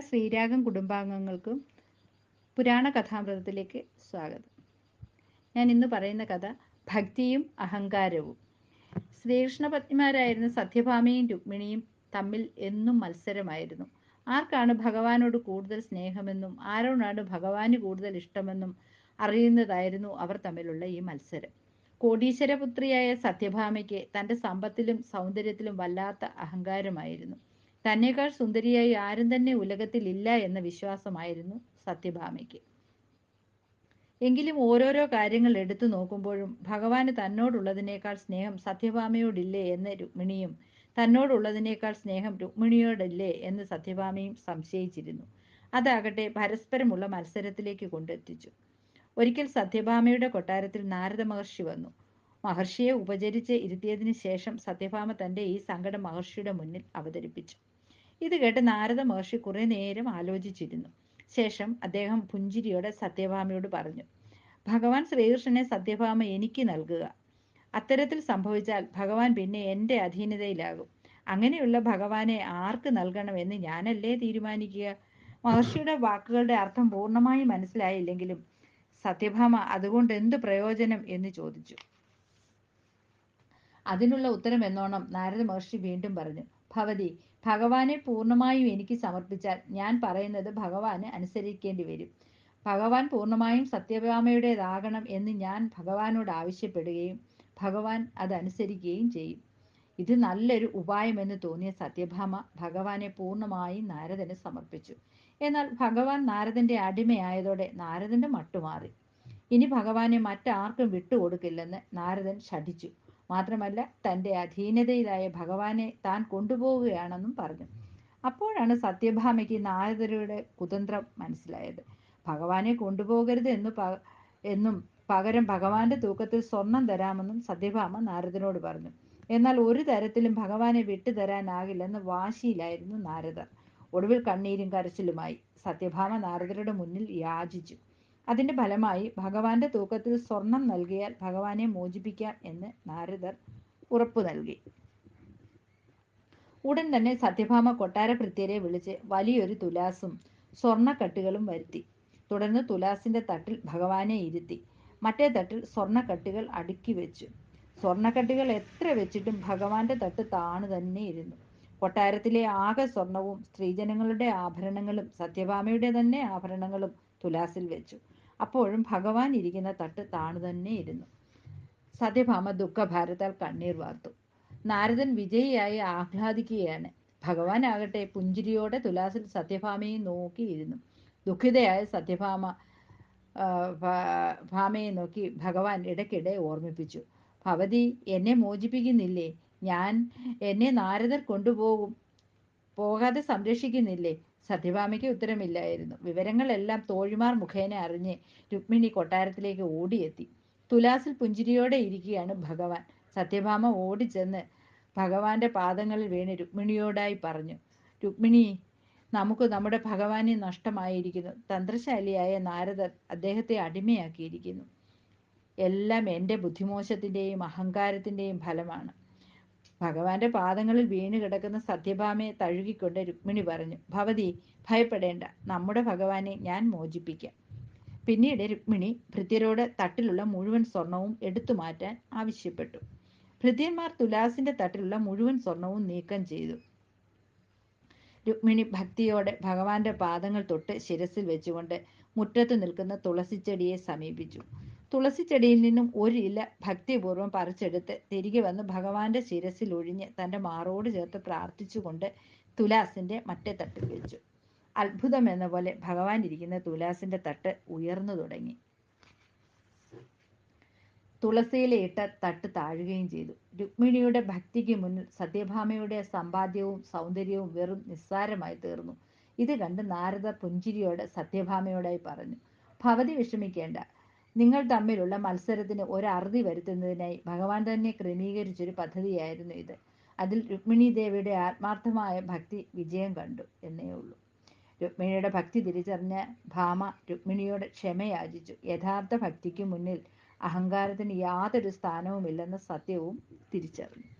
ശ്രീരാഗം കുടുംബാംഗങ്ങൾക്കും പുരാണ കഥാമൃതത്തിലേക്ക് സ്വാഗതം. ഞാൻ ഇന്ന് പറയുന്ന കഥ ഭക്തിയും അഹങ്കാരവും. ശ്രീകൃഷ്ണ പത്നിമാരായിരുന്ന സത്യഭാമയും രുക്മിണിയും തമ്മിൽ എന്നും മത്സരമായിരുന്നു. ആർക്കാണ് ഭഗവാനോട് കൂടുതൽ സ്നേഹമെന്നും ആരോടാണ് ഭഗവാന് കൂടുതൽ ഇഷ്ടമെന്നും അറിയുന്നതായിരുന്നു അവർ തമ്മിലുള്ള ഈ മത്സരം. കോടീശ്വരപുത്രിയായ സത്യഭാമയ്ക്ക് തന്റെ സമ്പത്തിലും സൗന്ദര്യത്തിലും വല്ലാത്ത അഹങ്കാരമായിരുന്നു. തന്നേക്കാൾ സുന്ദരിയായി ആരും തന്നെ ഉലകത്തിൽ ഇല്ല എന്ന വിശ്വാസമായിരുന്നു സത്യഭാമയ്ക്ക്. എങ്കിലും ഓരോരോ കാര്യങ്ങൾ എടുത്തു നോക്കുമ്പോഴും ഭഗവാന് തന്നോടുള്ളതിനേക്കാൾ സ്നേഹം സത്യഭാമയോടില്ലേ എന്ന് രുക്മിണിയും തന്നോടുള്ളതിനേക്കാൾ സ്നേഹം രുക്മിണിയോടല്ലേ എന്ന് സത്യഭാമയും സംശയിച്ചിരുന്നു. അതാകട്ടെ പരസ്പരമുള്ള മത്സരത്തിലേക്ക് കൊണ്ടെത്തിച്ചു. ഒരിക്കൽ സത്യഭാമയുടെ കൊട്ടാരത്തിൽ നാരദ മഹർഷി വന്നു. മഹർഷിയെ ഉപചരിച്ച് ഇരുത്തിയതിനു ശേഷം സത്യഭാമ തന്റെ ഈ സങ്കടം മഹർഷിയുടെ മുന്നിൽ അവതരിപ്പിച്ചു. ഇത് കേട്ട് നാരദ മഹർഷി കുറെ നേരം ആലോചിച്ചിരുന്നു. ശേഷം അദ്ദേഹം പുഞ്ചിരിയോടെ സത്യഭാമയോട് പറഞ്ഞു ഭഗവാൻ ശ്രീകൃഷ്ണനെ സത്യഭാമ എനിക്ക് നൽകുക. അത്തരത്തിൽ സംഭവിച്ചാൽ ഭഗവാൻ പിന്നെ എന്റെ അധീനതയിലാകും. അങ്ങനെയുള്ള ഭഗവാനെ ആർക്ക് നൽകണം നൽകണമെന്ന് ഞാനല്ലേ തീരുമാനിക്കുക മഹർഷിയുടെ വാക്കുകളുടെ അർത്ഥം പൂർണമായി മനസ്സിലായില്ലെങ്കിലും സത്യഭാമ അതുകൊണ്ട് എന്ത് പ്രയോജനം എന്ന് ചോദിച്ചു. അതിനുള്ള ഉത്തരം എന്നോണം നാരദ മഹർഷി വീണ്ടും പറഞ്ഞു ഭവതി ഭഗവാനെ പൂർണമായും എനിക്ക് സമർപ്പിച്ചാൽ ഞാൻ പറയുന്നത് ഭഗവാന് അനുസരിക്കേണ്ടി വരും. ഭഗവാൻ പൂർണമായും സത്യഭാമയുടേതാകണം എന്ന് ഞാൻ ഭഗവാനോട് ആവശ്യപ്പെടുകയും ഭഗവാൻ അനുസരിക്കുകയും ചെയ്യും. ഇത് നല്ലൊരു ഉപായമെന്ന് തോന്നിയ സത്യഭാമ ഭഗവാനെ പൂർണമായും നാരദന് സമർപ്പിച്ചു. എന്നാൽ ഭഗവാൻ നാരദന്റെ അടിമയായതോടെ നാരദന്റെ മട്ടുമാറി. ഇനി ഭഗവാനെ മറ്റാർക്കും വിട്ടുകൊടുക്കില്ലെന്ന് നാരദൻ ശഠിച്ചു. മാത്രമല്ല തന്റെ അധീനതയിലായ ഭഗവാനെ താൻ കൊണ്ടുപോവുകയാണെന്നും പറഞ്ഞു. അപ്പോഴാണ് സത്യഭാമയ്ക്ക് നാരദരുടെ കുതന്ത്രം മനസ്സിലായത്. ഭഗവാനെ കൊണ്ടുപോകരുത് എന്ന് എന്നും പകരം ഭഗവാന്റെ തൂക്കത്തിൽ സ്വർണം തരാമെന്നും സത്യഭാമ നാരദനോട് പറഞ്ഞു. എന്നാൽ ഒരു തരത്തിലും ഭഗവാനെ വിട്ടുതരാനാകില്ലെന്ന് വാശിയിലായിരുന്നു നാരദർ. ഒടുവിൽ കണ്ണീരും കരച്ചിലുമായി സത്യഭാമ നാരദരുടെ മുന്നിൽ യാചിച്ചു. അതിന്റെ ഫലമായി ഭഗവാന്റെ തൂക്കത്തിൽ സ്വർണം നൽകിയാൽ ഭഗവാനെ മോചിപ്പിക്കാം എന്ന് നാരദർ ഉറപ്പു നൽകി. ഉടൻ തന്നെ സത്യഭാമ കൊട്ടാര ഭൃത്യരെ വിളിച്ച് വലിയൊരു തുലാസും സ്വർണക്കട്ടുകളും വരുത്തി. തുടർന്ന് തുലാസിന്റെ തട്ടിൽ ഭഗവാനെ ഇരുത്തി. മറ്റേ തട്ടിൽ സ്വർണക്കട്ടുകൾ അടുക്കി വെച്ചു. സ്വർണക്കട്ടുകൾ എത്ര വെച്ചിട്ടും ഭഗവാന്റെ തട്ട് താണു തന്നെ ഇരുന്നു. കൊട്ടാരത്തിലെ ആകെ സ്വർണവും സ്ത്രീജനങ്ങളുടെ ആഭരണങ്ങളും സത്യഭാമയുടെ തന്നെ ആഭരണങ്ങളും തുലാസിൽ വെച്ചു. അപ്പോഴും ഭഗവാൻ ഇരിക്കുന്ന തട്ട് താണു തന്നെ ഇരുന്നു. സത്യഭാമ ദുഃഖഭാരത്താൽ കണ്ണീർ വാർത്തു. നാരദൻ വിജയിയായി ആഹ്ലാദിക്കുകയാണ്. ഭഗവാൻ ആകട്ടെ പുഞ്ചിരിയോടെ തുലാസിൽ സത്യഭാമയെ നോക്കിയിരുന്നു ദുഃഖിതയായ സത്യഭാമ ഭാമയെ നോക്കി ഭഗവാൻ ഇടയ്ക്കിടെ ഓർമ്മിപ്പിച്ചു. ഭവതി എന്നെ മോചിപ്പിക്കുന്നില്ലേ? ഞാൻ എന്നെ നാരദർ കൊണ്ടുപോകും പോകാതെ സംരക്ഷിക്കുന്നില്ലേ? സത്യഭാമയ്ക്ക് ഉത്തരമില്ലായിരുന്നു. വിവരങ്ങളെല്ലാം തോഴിമാർ മുഖേന അറിഞ്ഞ് രുക്മിണി കൊട്ടാരത്തിലേക്ക് ഓടിയെത്തി. തുലാസിൽ പുഞ്ചിരിയോടെ ഇരിക്കുകയാണ് ഭഗവാൻ. സത്യഭാമ ഓടിച്ചെന്ന് ഭഗവാന്റെ പാദങ്ങളിൽ വീണ് രുക്മിണിയോടായി പറഞ്ഞു രുക്മിണി നമുക്ക് നമ്മുടെ ഭഗവാനെ നഷ്ടമായിരിക്കുന്നു. തന്ത്രശാലിയായ നാരദർ അദ്ദേഹത്തെ അടിമയാക്കിയിരിക്കുന്നു. എല്ലാം എന്റെ ബുദ്ധിമോശത്തിന്റെയും അഹങ്കാരത്തിന്റെയും ഫലമാണ്. ഭഗവാന്റെ പാദങ്ങളിൽ വീണ് കിടക്കുന്ന സത്യഭാമയെ തഴുകിക്കൊണ്ട് രുക്മിണി പറഞ്ഞു ഭവതി ഭയപ്പെടേണ്ട. നമ്മുടെ ഭഗവാനെ ഞാൻ മോചിപ്പിക്കാം. പിന്നീട് രുക്മിണി ഭൃത്യരോട് തട്ടിലുള്ള മുഴുവൻ സ്വർണവും എടുത്തു മാറ്റാൻ ആവശ്യപ്പെട്ടു. ഭൃത്യന്മാർ തുലാസിന്റെ തട്ടിലുള്ള മുഴുവൻ സ്വർണവും നീക്കം ചെയ്തു. രുക്മിണി ഭക്തിയോടെ ഭഗവാന്റെ പാദങ്ങൾ തൊട്ട് ശിരസിൽ വെച്ചുകൊണ്ട് മുറ്റത്ത് നിൽക്കുന്ന തുളസിച്ചെടിയെ സമീപിച്ചു. തുളസിച്ചെടിയിൽ നിന്നും ഒരു ഇല ഭക്തിപൂർവം പറിച്ചെടുത്ത് തിരികെ വന്ന് ഭഗവാന്റെ ശിരസിൽ ഒഴിഞ്ഞ് തന്റെ മാറോട് ചേർത്ത് പ്രാർത്ഥിച്ചുകൊണ്ട് തുലാസിന്റെ മറ്റേ തട്ടിൽ വെച്ചു. അത്ഭുതം എന്ന പോലെ ഭഗവാൻ ഇരിക്കുന്ന തുലാസിന്റെ തട്ട് ഉയർന്നു തുടങ്ങി. തുളസിയിലെ ഇട്ട തട്ട് താഴുകയും ചെയ്തു. രുക്മിണിയുടെ ഭക്തിക്ക് മുന്നിൽ സത്യഭാമയുടെ സമ്പാദ്യവും സൗന്ദര്യവും വെറും നിസ്സാരമായി തീർന്നു. ഇത് കണ്ട് നാരദ പുഞ്ചിരിയോട് സത്യഭാമയോടായി പറഞ്ഞു ഭവതി വിഷമിക്കേണ്ട. നിങ്ങൾ തമ്മിലുള്ള മത്സരത്തിന് ഒരു അറുതി വരുത്തുന്നതിനായി ഭഗവാൻ തന്നെ ക്രമീകരിച്ചൊരു പദ്ധതിയായിരുന്നു ഇത്. അതിൽ രുക്മിണി ദേവിയുടെ ആത്മാർത്ഥമായ ഭക്തി വിജയം കണ്ടു എന്നേ ഉള്ളൂ. രുക്മിണിയുടെ ഭക്തി തിരിച്ചറിഞ്ഞ ഭാമ രുക്മിണിയോട് ക്ഷമയാചിച്ചു. യഥാർത്ഥ ഭക്തിക്ക് മുന്നിൽ അഹങ്കാരത്തിന് യാതൊരു സ്ഥാനവുമില്ലെന്ന സത്യവും തിരിച്ചറിഞ്ഞു.